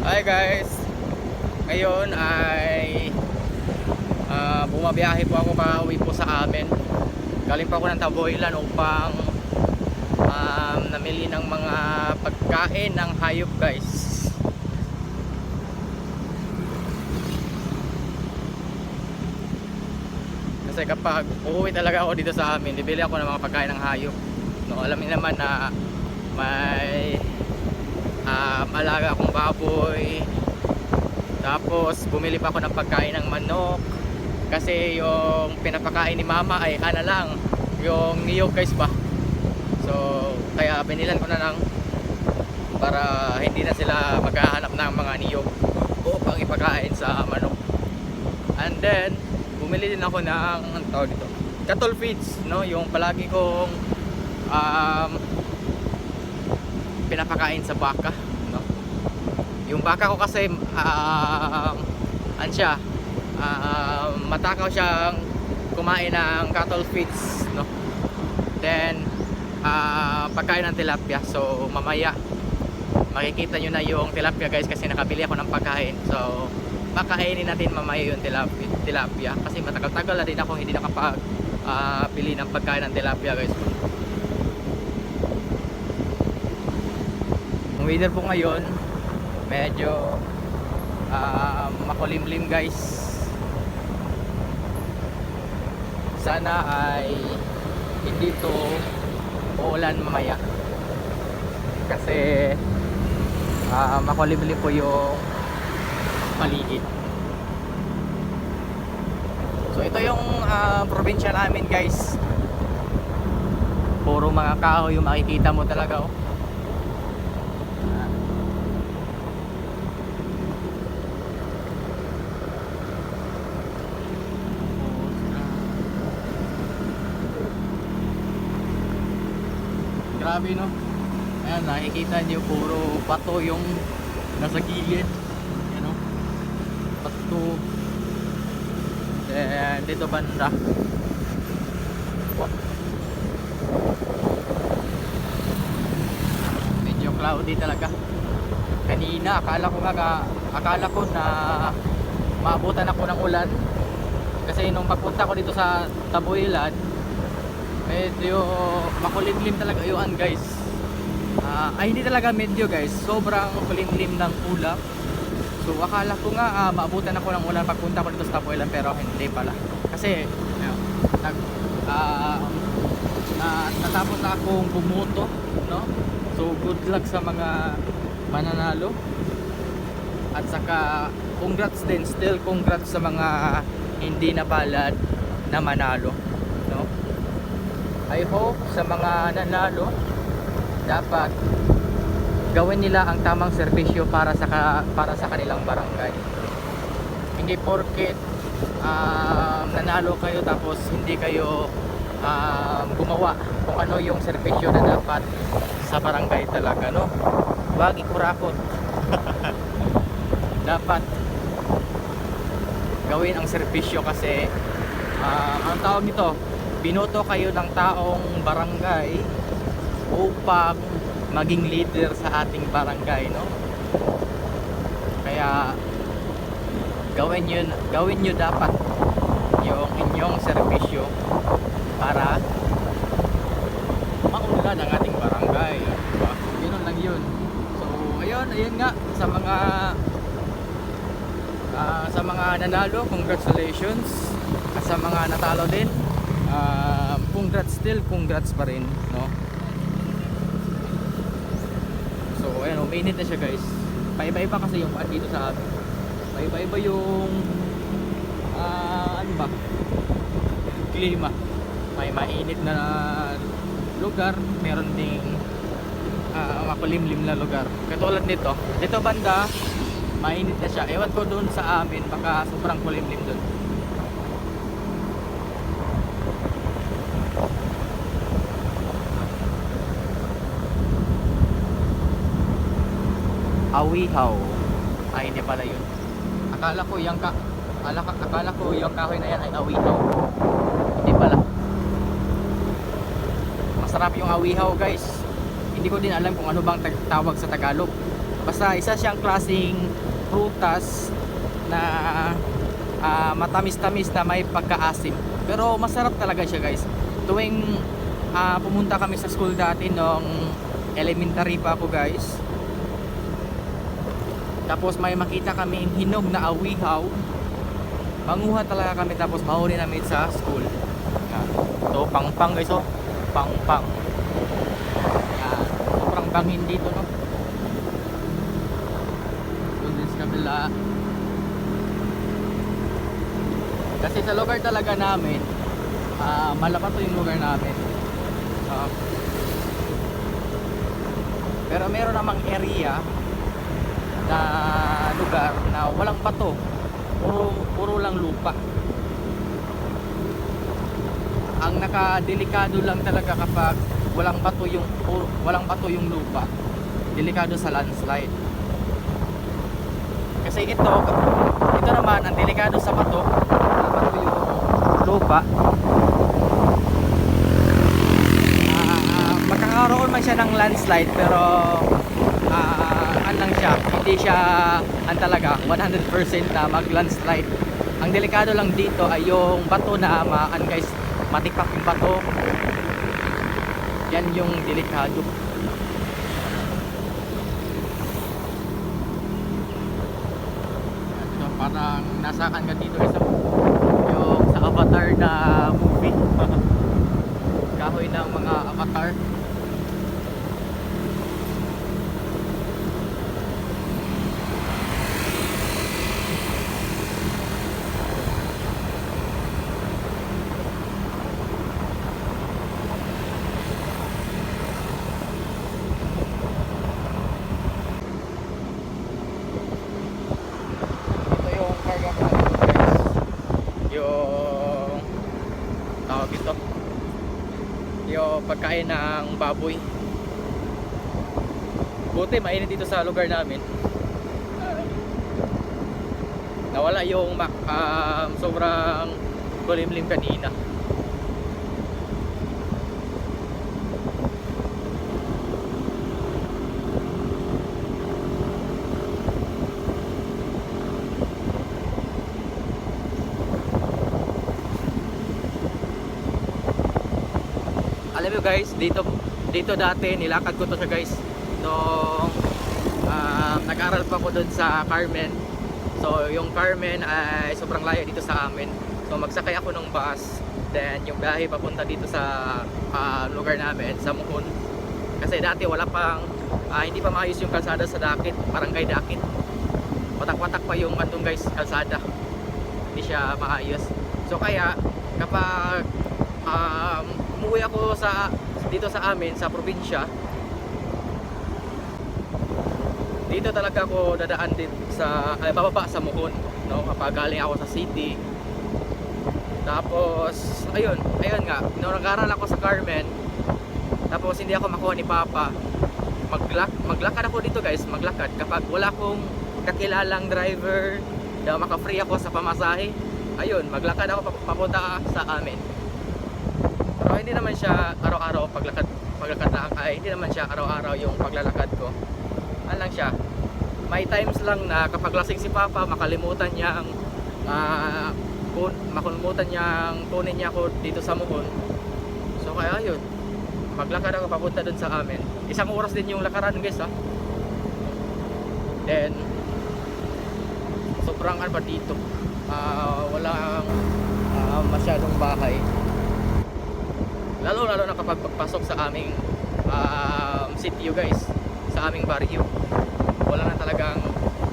Hi guys! Ngayon ay ah, bumabiyahe po ako pa uwi po sa amin. Galing pa ako ng Taboylan upang um, namili ng mga pagkain ng hayop guys. Kasi kapag uuwi talaga ako dito sa amin, bibili ako ng mga pagkain ng hayop. No, alam niyo naman na may alaga akong baboy. Tapos bumili pa ako ng pagkain ng manok. Kasi yung pinapakain ni mama ay ana lang. Yung niyog guys ba? So kaya binilan ko na lang para hindi na sila maghahanap ng mga niyog upang ipakain sa manok. And then bumili din ako ng ang tawag dito? Cattle feeds no? Yung palagi kong um, pinapakain sa baka? Yung baka ko kasi um, ano siya um, matakaw siyang kumain ng cattle feeds no? then uh, pagkain ng tilapia. So mamaya makikita nyo na yung tilapia guys kasi nakabili ako ng pagkain. So pakainin natin mamaya yung tilapia, tilapia. Kasi matagal-tagal na din ako hindi nakapag uh, pili ng pagkain ng tilapia guys. Ang weather po ngayon, medyo ah, makulimlim guys. Sana ay hindi to uulan mamaya. Kasi ah, makulimlim po yung paligid. So ito yung ah, probinsya namin guys. Puro mga kahoy yung makikita mo talaga oh. Grabe no. Ayan, nakikita niyo puro bato yung nasa gilid. Ayan no. Bato. Then dito banda. Medyo cloudy talaga. Kanina akala ko nga ka- akala ko na maabutan ako ng ulan. Kasi nung pagpunta ko dito sa Taboylan, medyo makulimlim talaga yun guys. Ah, ay hindi talaga medyo guys. Sobrang kulimlim ng ulap so akala ko nga ah, maabutan ako ng ulan pagpunta ko dito sa Tapoylan pero hindi pala. Kasi ayun, nag, ah, na, natapos na akong bumuto no? so good luck sa mga mananalo. At saka congrats din. Still congrats sa mga hindi napalad na manalo? I hope sa mga nanalo dapat gawin nila ang tamang serbisyo para sa ka- para sa kanilang barangay. Hindi porket um, nanalo kayo tapos hindi kayo um, gumawa kung ano yung serbisyo na dapat sa barangay talaga, no? Huwag ikurakot. dapat gawin ang serbisyo kasi ah, ang tawag nito binoto kayo ng taong barangay upang maging leader sa ating barangay no? Kaya gawin yun gawin nyo dapat yung inyong serbisyo para maunlad ang ating barangay diba? yun lang yun. So ayun ayun nga sa mga ah, sa mga nanalo congratulations. At sa mga natalo din uh, congrats still congrats pa rin no? So ayan uminit na siya guys. Paiba-iba kasi yung paan dito sa amin. Paiba-iba yung ah, ano ba? Klima. May mainit na lugar meron ding uh, makulimlim na lugar. Katulad nito dito banda mainit na siya. Ewan ko doon sa amin baka sobrang kulimlim doon awihaw ay hindi pala yun akala ko yung ka akala, akala ko yung kahoy na yan ay awihaw hindi pala masarap yung awihaw guys hindi ko din alam kung ano bang tawag sa Tagalog Basta isa siyang klaseng prutas na ah, matamis-tamis na may pagkaasim. Pero masarap talaga siya guys. Tuwing ah, pumunta kami sa school dati nung elementary pa ako guys. Tapos may makita kami hinog na awihaw. Manguha talaga kami tapos mahuli namin sa school. Yan. So pang-pang guys oh. Pang-pang. Sobrang bangin dito no. Doon din sa kabila. Kasi sa lugar talaga namin, ah malapat to yung lugar namin. Ah. pero meron namang area na lugar na walang bato. Puro, puro lang lupa. Ang nakadelikado lang talaga kapag walang bato yung puro, walang bato yung lupa. Delikado sa landslide. Kasi ito, ito naman ang delikado sa bato, bato yung lupa. Ah, magkakaroon man siya ng landslide pero ah ano lang siya, hindi siya ang talaga 100% na mag landslide. Ang delikado lang dito ay yung bato na maan guys, matikpak yung bato. Yan yung delikado. So, parang nasaan ka dito isa yung sa Avatar na movie. Kahoy ng mga avatar. Ito yung karga ko guys. Yung tawag ito. Yung pagkain ng baboy. Buti mainit dito sa lugar namin. Nawala yung ma- um, sobrang kulimlim kanina. Alam mo guys, dito dito dati nilakad ko to siya guys. Nung um, nag-aral pa ako doon sa Carmen. So yung Carmen ay sobrang layo dito sa amin. So magsakay ako ng bus. Then yung biyahe papunta dito sa ah, lugar namin, sa Muhon. Kasi dati wala pang ah, hindi pa maayos yung kalsada sa Dakit, barangay Dakit. Watak-watak pa yung andun guys, kalsada. Hindi siya maayos. So kaya kapag um, umuwi ako sa dito sa amin sa probinsya. Dito talaga ako dadaan din sa ay, bababa sa Muhon no? Kapag galing ako sa city. Tapos ayun ayun nga nag-aral ako sa Carmen tapos hindi ako makuha ni Papa maglak maglakad ako dito guys maglakad. Kapag wala akong kakilalang driver na maka-free ako sa pamasahe ayun maglakad ako pap- papunta sa amin pero hindi naman siya araw-araw paglakad paglakad na ay hindi naman siya araw-araw yung paglalakad ko. Ano lang siya may times lang na kapag lasing si Papa makalimutan niyang ah, kun, makalimutan niyang kunin niya ako dito sa Muhon. So kaya yun maglakad ako papunta dun sa amin. Isang oras din yung lakaran guys ha then sobrang ano pa dito Ah, walang ah, masyadong bahay lalo lalo na kapag pagpasok sa aming um, sitio guys. Sa aming baryo wala na talagang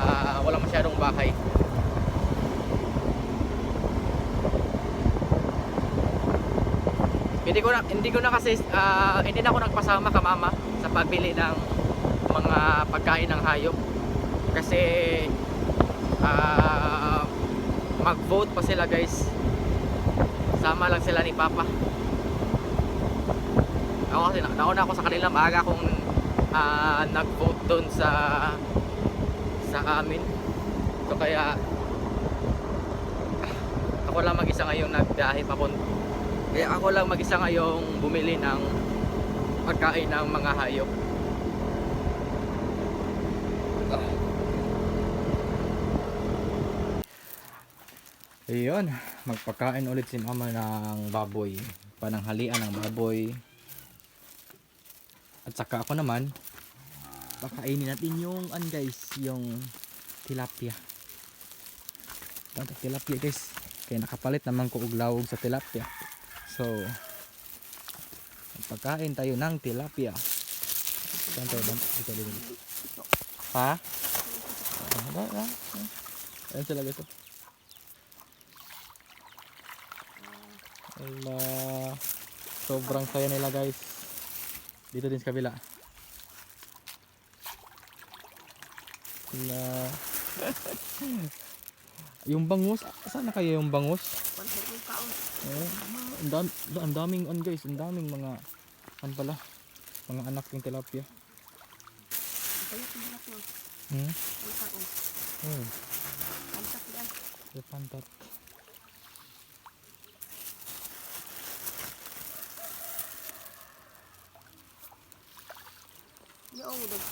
ah, wala masyadong bahay. Hindi ko na hindi ko na kasi ah, hindi na ako nagpasama ka mama sa pagbili ng mga pagkain ng hayop. Kasi ah, mag-vote pa sila guys. Sama lang sila ni Papa ako kasi nauna ako sa kanila maaga akong uh, ah, nag-vote doon sa sa amin. So kaya ako lang mag-isa ngayon nagbiyahe papunta. Kaya eh, ako lang mag-isa ngayong bumili ng pagkain ng mga hayop. Ayun, magpakain ulit si mama ng baboy. Pananghalian ng baboy. At saka ako naman, pakainin natin yung, an guys, yung tilapia. Ito, tilapia guys. Kaya nakapalit naman ko og lawog sa tilapia. So, magpakain tayo ng tilapia. Ba? Ito din. Ha? Ah, ba. Ayan guys. oh. Ala, sobrang saya nila guys. Dito din sa kabila. Ala. yung bangus, saan na kaya yung bangus? Eh, ang, dam, ang daming on guys, ang daming mga ano pala, mga anak yung tilapia. Hmm? Hmm. Yung pantat.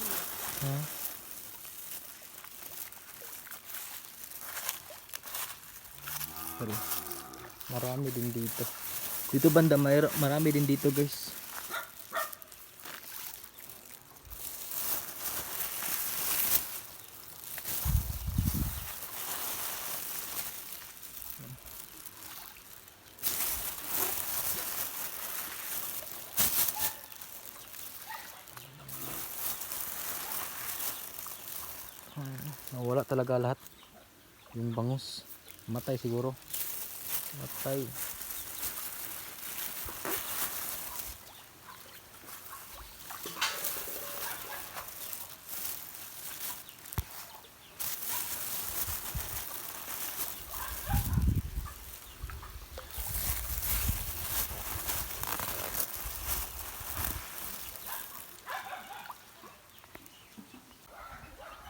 Ha? Sorry. Marami din dito. Dito banda marami din dito guys. Nawala talaga lahat. Yung bangus. Matay siguro. Matay.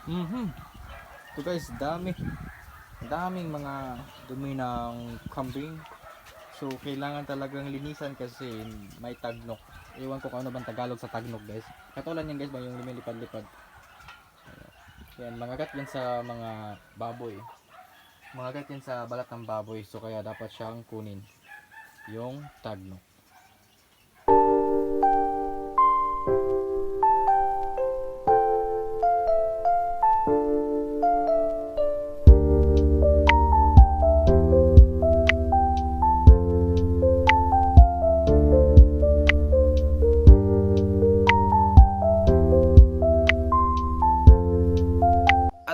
Mhm. Ito guys, dami. Daming mga dumi ng kambing. So, kailangan talagang linisan kasi may tagnok. Iwan ko kung ano bang Tagalog sa tagnok guys. Katulad yan guys ba yung lumilipad-lipad. Ayan, mangagat yan sa mga baboy. Mangagat yan sa balat ng baboy. So, kaya dapat siyang kunin. Yung tagnok.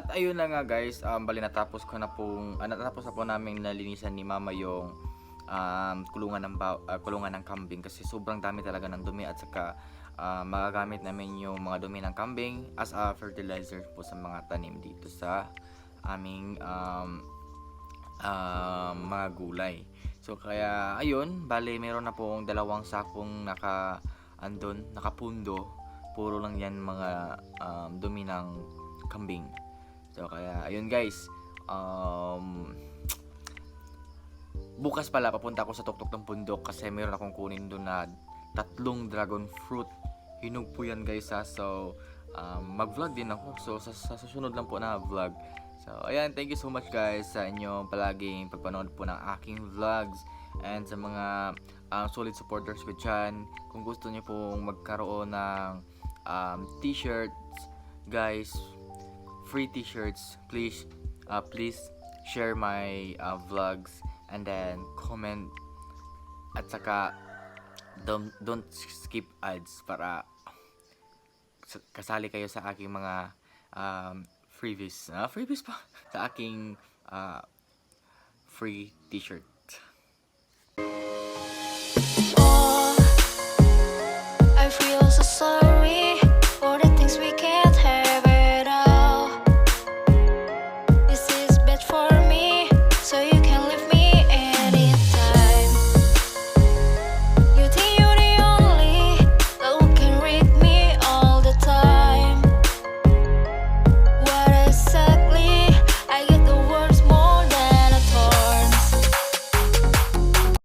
At ayun na nga guys, um, bali natapos ko na pong, ah, natapos na po namin nalinisan ni mama yung um, kulungan ng ba- ah, kulungan ng kambing kasi sobrang dami talaga ng dumi at saka ah, magagamit namin yung mga dumi ng kambing as a fertilizer po sa mga tanim dito sa aming um, um, mga gulay. So kaya ayun, bali meron na pong dalawang sakong naka andon, nakapundo. Puro lang yan mga um, dumi ng kambing. So kaya ayun guys. Um bukas pala papunta ako sa tuktok ng bundok kasi mayroon akong kunin doon na tatlong dragon fruit. Hinog po yan guys ha. So um, mag-vlog din ako. So sa, sa susunod lang po na vlog. So ayan, thank you so much guys sa inyong palaging pagpanood po ng aking vlogs and sa mga um, solid supporters ko dyan. Kung gusto niyo pong magkaroon ng um, t-shirts guys free t-shirts please uh, please share my uh, vlogs and then comment. At saka don't, don't skip ads para kasali kayo sa aking mga um, freebies. Ah freebies pa? Sa aking uh, free t-shirt